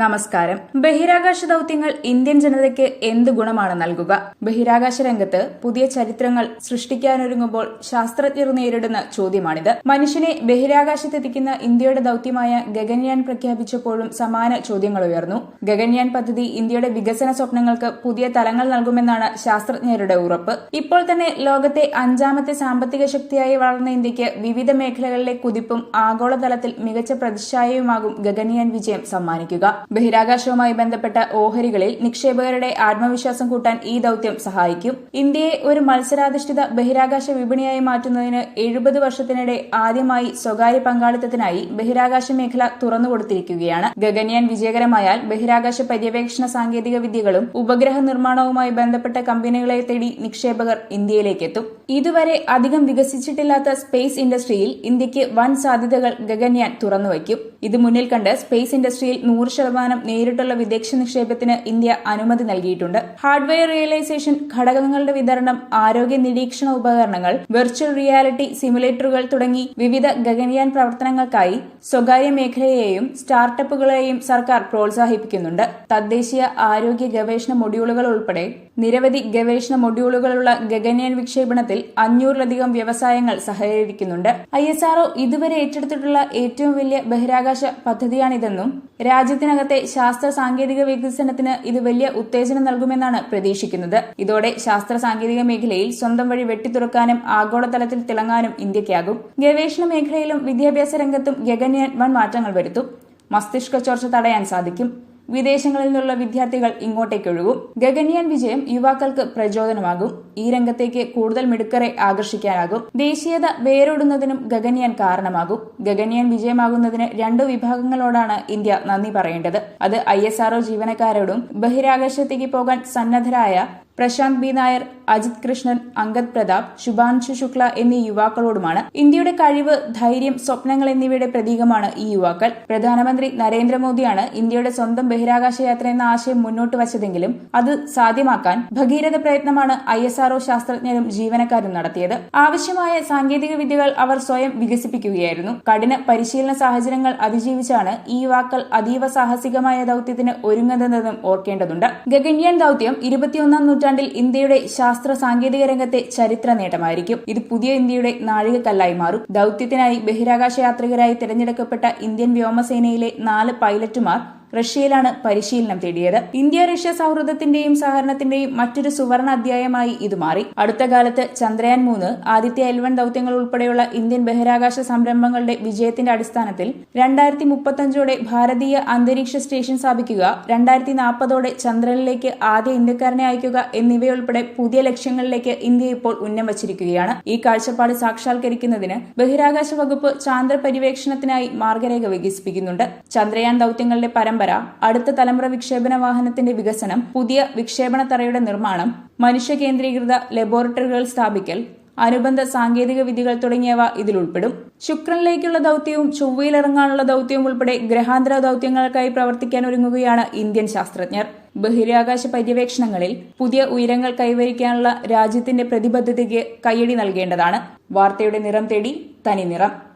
നമസ്കാരം. ബഹിരാകാശ ദൗത്യങ്ങൾ ഇന്ത്യൻ ജനതയ്ക്ക് എന്ത് ഗുണമാണ് നൽകുക? ബഹിരാകാശ രംഗത്ത് പുതിയ ചരിത്രങ്ങൾ സൃഷ്ടിക്കാനൊരുങ്ങുമ്പോൾ ശാസ്ത്രജ്ഞർ നേരിടുന്ന ചോദ്യമാണിത്. മനുഷ്യനെ ബഹിരാകാശത്തെത്തിക്കുന്ന ഇന്ത്യയുടെ ദൌത്യമായ ഗഗൻയാൻ പ്രഖ്യാപിച്ചപ്പോഴും സമാന ചോദ്യങ്ങൾ ഉയർന്നു. ഗഗൻയാൻ പദ്ധതി ഇന്ത്യയുടെ വികസന സ്വപ്നങ്ങൾക്ക് പുതിയ തലങ്ങൾ നൽകുമെന്നാണ് ശാസ്ത്രജ്ഞരുടെ ഉറപ്പ്. ഇപ്പോൾ തന്നെ ലോകത്തെ അഞ്ചാമത്തെ സാമ്പത്തിക ശക്തിയായി വളർന്ന ഇന്ത്യയ്ക്ക് വിവിധ മേഖലകളിലെ കുതിപ്പും ആഗോളതലത്തിൽ മികച്ച പ്രതിച്ഛായയുമാകും ഗഗൻയാൻ വിജയം സമ്മാനിക്കുക. ബഹിരാകാശവുമായി ബന്ധപ്പെട്ട ഓഹരികളിൽ നിക്ഷേപകരുടെ ആത്മവിശ്വാസം കൂട്ടാൻ ഈ ദൌത്യം സഹായിക്കും. ഇന്ത്യയെ ഒരു മത്സരാധിഷ്ഠിത ബഹിരാകാശ വിപണിയായി മാറ്റുന്നതിന് എഴുപത് വർഷത്തിനിടെ ആദ്യമായി സ്വകാര്യ പങ്കാളിത്തത്തിനായി ബഹിരാകാശ മേഖല തുറന്നുകൊടുത്തിരിക്കുകയാണ് ഗഗൻയാൻ വിജയകരമായാൽ ബഹിരാകാശ പര്യവേക്ഷണ സാങ്കേതിക വിദ്യകളും ഉപഗ്രഹ നിർമ്മാണവുമായി ബന്ധപ്പെട്ട കമ്പനികളെ തേടി നിക്ഷേപകർ ഇന്ത്യയിലേക്ക് എത്തും ഇതുവരെ അധികം വികസിച്ചിട്ടില്ലാത്ത സ്പേസ് ഇൻഡസ്ട്രിയിൽ ഇന്ത്യയ്ക്ക് വൻ സാധ്യതകൾ ഗഗൻയാൻ തുറന്നുവയ്ക്കും. ഇത് മുന്നിൽ കണ്ട് സ്പേസ് ഇൻഡസ്ട്രിയിൽ നൂറ് ശതമാനം നേരിട്ടുള്ള വിദേശ നിക്ഷേപത്തിന് ഇന്ത്യ അനുമതി നൽകിയിട്ടുണ്ട്. ഹാർഡ്വെയർ റിയലൈസേഷൻ ഘടകങ്ങളുടെ വിതരണം ആരോഗ്യ നിരീക്ഷണ ഉപകരണങ്ങൾ വെർച്വൽ റിയാലിറ്റി സിമുലേറ്ററുകൾ തുടങ്ങി വിവിധ ഗഗൻയാൻ പ്രവർത്തനങ്ങൾക്കായി സ്വകാര്യ മേഖലയെയും സ്റ്റാർട്ടപ്പുകളെയും സർക്കാർ പ്രോത്സാഹിപ്പിക്കുന്നുണ്ട്. തദ്ദേശീയ ആരോഗ്യ ഗവേഷണ മൊഡ്യൂളുകൾ ഉൾപ്പെടെ നിരവധി ഗവേഷണ മൊഡ്യൂളുകളുള്ള ഗഗനയൻ വിക്ഷേപണത്തിൽ അഞ്ഞൂറിലധികം വ്യവസായങ്ങൾ സഹകരിക്കുന്നുണ്ട്. ഐ എസ് ആർഒ ഇതുവരെ ഏറ്റെടുത്തിട്ടുള്ള ഏറ്റവും വലിയ ബഹിരാകാശ പദ്ധതിയാണിതെന്നും രാജ്യത്തിനകത്തെ ശാസ്ത്ര സാങ്കേതിക വികസനത്തിന് ഇത് വലിയ ഉത്തേജനം നൽകുമെന്നാണ് പ്രതീക്ഷിക്കുന്നത്. ഇതോടെ ശാസ്ത്ര സാങ്കേതിക മേഖലയിൽ സ്വന്തം വഴി വെട്ടിത്തുറക്കാനും ആഗോളതലത്തിൽ തിളങ്ങാനും ഇന്ത്യയ്ക്കാകും. ഗവേഷണ മേഖലയിലും വിദ്യാഭ്യാസ രംഗത്തും ഗഗനയൻ വൻ മാറ്റങ്ങൾ വരുത്തും. മസ്തിഷ്ക ചോർച്ച തടയാൻ സാധിക്കും. വിദേശങ്ങളിൽ നിന്നുള്ള വിദ്യാർത്ഥികൾ ഇങ്ങോട്ടേക്കൊഴുകും. ഗഗൻയാൻ വിജയം യുവാക്കൾക്ക് പ്രചോദനമാകും. ഈ രംഗത്തേക്ക് കൂടുതൽ മിടുക്കരെ ആകർഷിക്കാനാകും. ദേശീയത വേരോടുന്നതിനും ഗഗൻയാൻ കാരണമാകും. ഗഗൻയാൻ വിജയമാകുന്നതിന് രണ്ടു വിഭാഗങ്ങളോടാണ് ഇന്ത്യ നന്ദി പറയേണ്ടത്. അത് ഐ ജീവനക്കാരോടും ബഹിരാകാശത്തേക്ക് പോകാൻ സന്നദ്ധരായ പ്രശാന്ത് ബി നായർ അജിത് കൃഷ്ണൻ അങ്കദ് പ്രതാപ് ശുഭാൻഷു ശുക്ല എന്നീ യുവാക്കളോടുമാണ്. ഇന്ത്യയുടെ കഴിവ് ധൈര്യം സ്വപ്നങ്ങൾ എന്നിവയുടെ പ്രതീകമാണ് ഈ യുവാക്കൾ. പ്രധാനമന്ത്രി നരേന്ദ്രമോദിയാണ് ഇന്ത്യയുടെ സ്വന്തം ബഹിരാകാശ യാത്ര എന്ന ആശയം മുന്നോട്ട് വച്ചതെങ്കിലും അത് സാധ്യമാക്കാൻ ഭഗീരഥ പ്രയത്നമാണ് ഐ എസ് ആർഒ ശാസ്ത്രജ്ഞരും ജീവനക്കാരും നടത്തിയത്. ആവശ്യമായ സാങ്കേതിക വിദ്യകൾ അവർ സ്വയം വികസിപ്പിക്കുകയായിരുന്നു. കഠിന പരിശീലന സാഹചര്യങ്ങൾ അതിജീവിച്ചാണ് ഈ യുവാക്കൾ അതീവ സാഹസികമായ ദൌത്യത്തിന് ഒരുങ്ങുന്നതെന്നും ഓർക്കേണ്ടതുണ്ട്. ഗഗൻയാൻ ദൌത്യം ഇരുപത്തിയൊന്നാം നൂറ്റാണ്ടിൽ ഇന്ത്യയുടെ ശാസ്ത്ര സാങ്കേതിക രംഗത്തെ ചരിത്ര നേട്ടമായിരിക്കും. ഇത് പുതിയ ഇന്ത്യയുടെ നാഴികക്കല്ലായി മാറും. ദൌത്യത്തിനായി ബഹിരാകാശ യാത്രികരായി തിരഞ്ഞെടുക്കപ്പെട്ട ഇന്ത്യൻ വ്യോമസേനയിലെ നാല് പൈലറ്റുമാർ റഷ്യയിലാണ് പരിശീലനം തേടിയത്. ഇന്ത്യ റഷ്യ സൗഹൃദത്തിന്റെയും സഹകരണത്തിന്റെയും മറ്റൊരു സുവർണ അധ്യായമായി ഇത് മാറി. അടുത്ത കാലത്ത് ചന്ദ്രയാൻ മൂന്ന് ആദിത്യ എൽവൺ ദൌത്യങ്ങൾ ഉൾപ്പെടെയുള്ള ഇന്ത്യൻ ബഹിരാകാശ സംരംഭങ്ങളുടെ വിജയത്തിന്റെ അടിസ്ഥാനത്തിൽ രണ്ടായിരത്തി മുപ്പത്തഞ്ചോടെ ഭാരതീയ അന്തരീക്ഷ സ്റ്റേഷൻ സ്ഥാപിക്കുക രണ്ടായിരത്തി നാൽപ്പതോടെ ചന്ദ്രനിലേക്ക് ആദ്യ ഇന്ത്യക്കാരനെ അയക്കുക എന്നിവയുൾപ്പെടെ പുതിയ ലക്ഷ്യങ്ങളിലേക്ക് ഇന്ത്യ ഇപ്പോൾ ഉന്നം വച്ചിരിക്കുകയാണ്. ഈ കാഴ്ചപ്പാട് സാക്ഷാത്കരിക്കുന്നതിന് ബഹിരാകാശ വകുപ്പ് ചാന്ദ്ര പര്യവേക്ഷണത്തിനായി മാർഗരേഖ വികസിപ്പിക്കുന്നുണ്ട്. ചന്ദ്രയാൻ ദൌത്യങ്ങളുടെ പരമ്പര അടുത്ത തലമുറ വിക്ഷേപണ വാഹനത്തിന്റെ വികസനം പുതിയ വിക്ഷേപണ തറയുടെ നിർമ്മാണം മനുഷ്യ കേന്ദ്രീകൃത ലബോറട്ടറികൾ സ്ഥാപിക്കൽ അനുബന്ധ സാങ്കേതിക വിദ്യകൾ തുടങ്ങിയവ ഇതിൽ ഉൾപ്പെടും. ശുക്രനിലേക്കുള്ള ദൌത്യവും ചൊവ്വയിലിറങ്ങാനുള്ള ദൌത്യവും ഉൾപ്പെടെ ഗ്രഹാന്തര ദൌത്യങ്ങൾക്കായി പ്രവർത്തിക്കാൻ ഒരുങ്ങുകയാണ് ഇന്ത്യൻ ശാസ്ത്രജ്ഞർ. ബഹിരാകാശ പര്യവേക്ഷണങ്ങളിൽ പുതിയ ഉയരങ്ങൾ കൈവരിക്കാനുള്ള രാജ്യത്തിന്റെ പ്രതിബദ്ധതയ്ക്ക് കയ്യടി നൽകേണ്ടതാണ്. വാർത്തയുടെ നിറം തേടി തനി നിറം